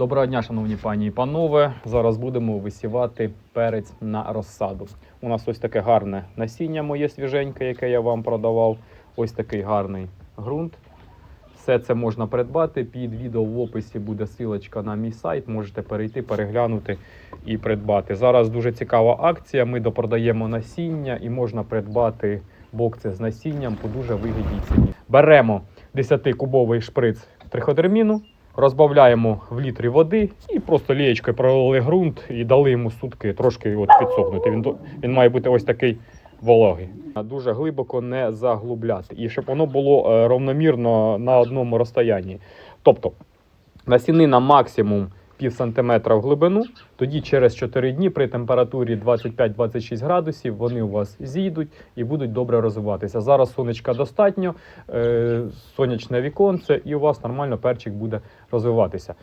Доброго дня, шановні пані і панове. Зараз будемо висівати перець на розсаду. У нас ось таке гарне насіння моє свіженьке, яке я вам продавав. Ось такий гарний ґрунт. Все це можна придбати. Під відео в описі буде силочка на мій сайт. Можете перейти, переглянути і придбати. Зараз дуже цікава акція. Ми допродаємо насіння і можна придбати бокси з насінням по дуже вигідній ціні. Беремо 10-кубовий шприц триходерміну, розбавляємо в літрі води і просто лієчкою пролили ґрунт і дали йому сутки трошки от підсохнути. Він, він має бути ось такий вологий. Дуже глибоко не заглубляти. І щоб воно було е, равномірно на одному розстоянні. Тобто насіни на максимум пів сантиметра в глибину, тоді через 4 дні при температурі 25-26 градусів вони у вас зійдуть і будуть добре розвиватися. Зараз сонечка достатньо, е, сонячне віконце, і у вас нормально перчик буде розвиватися.